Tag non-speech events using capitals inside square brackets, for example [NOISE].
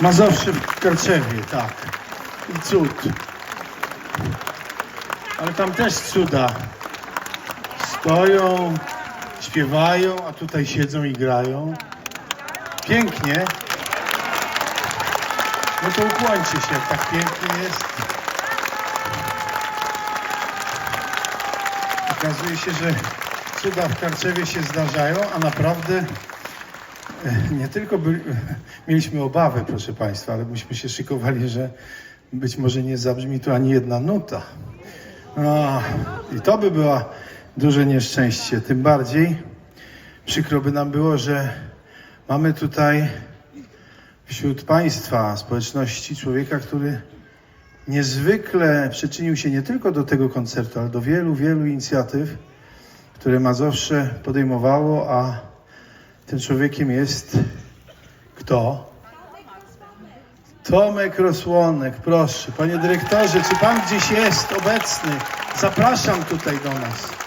Mazowsze w Karczewie, tak. I cud. Ale tam też cuda. Stoją, śpiewają, a tutaj siedzą i grają. Pięknie. No to ukłońcie się, tak pięknie jest. Okazuje się, że cuda w Karczewie się zdarzają, a naprawdę nie tylko by, [LAUGHS] mieliśmy obawy, proszę Państwa, ale myśmy się szykowali, że być może nie zabrzmi tu ani jedna nuta. A, I to by było duże nieszczęście. Tym bardziej przykro by nam było, że mamy tutaj wśród Państwa, społeczności człowieka, który niezwykle przyczynił się nie tylko do tego koncertu, ale do wielu, wielu inicjatyw, które Mazowsze podejmowało, a tym człowiekiem jest kto? Tomek Rosłonek, proszę. Panie dyrektorze, czy pan gdzieś jest obecny? Zapraszam tutaj do nas.